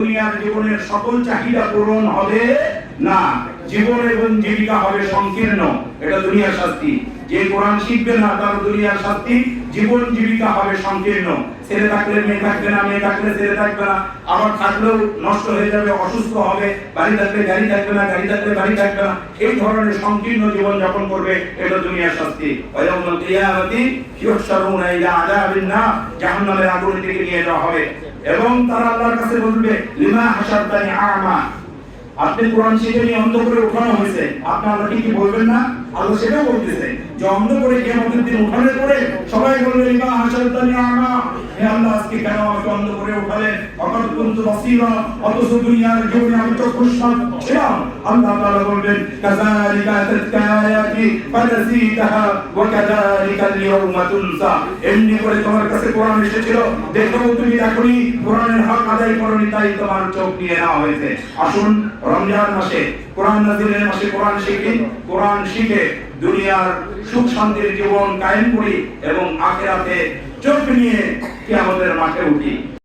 দুনিয়ার জীবনের সকল চাহিদা পূরণ হবে না। জীবন এবং জীবিকা হবে সংকীর্ণ। এটা দুনিয়ার শাস্তি। যে কোরআন শিখবে না, তার দুনিয়ার শাস্তি জীবন জীবিকা হবে সংকীর্ণ। ছেলে থাকলে মেয়ে থাকবে না, মেয়ে থাকলে ছেলে থাকবে না। থাকলেও নষ্ট হয়ে যাবে, অসুস্থ হবে, বাড়ি থাকলে গাড়ি থাকবে না, গাড়ি থাকলে বাড়ি থাকবে না। এই ধরনের সংকীর্ণ জীবন যাপন করবে এটা দুনিয়ার শাস্তি। জাহান্নামের নিয়ে যাওয়া হবে। এবং তারা আল্লাহর কাছে বলবে, লিমা হাসারতানি আমা? আপনি কোরআন শিখে নিয়ে অন্ধ করে উঠানো হয়েছে। আপনি আল্লাহকে কি বলবেন না? আল্লাহ সেটাও বলতেছে যে অন্ধ করে কেমন দিন উঠানোর পরে সবাই বলবে হাসান তানি আমা হে আল্লাহ, আজকে কেন আমাকে উঠালেন? অথচ দুনিয়ার জীবনে আমি ছিলাম। আল্লাহ বলবেন ওয়া তুনসা। এমনি করে তোমার কাছে কোরআন এসেছিল। দেখো, তুমি দেখনি কোরআনের হক আদায় করনি, তাই তোমার চোখ নিয়ে নেওয়া হয়েছে। আসুন, রমজান মাসে, কোরআন নাজিলের মাসে কোরআন শিখি। কোরআন শিখে দুনিয়ার সুখ শান্তির জীবন কায়েম করি এবং আখেরাতে চোখ নিয়ে কি আমাদের মাঠে উঠি।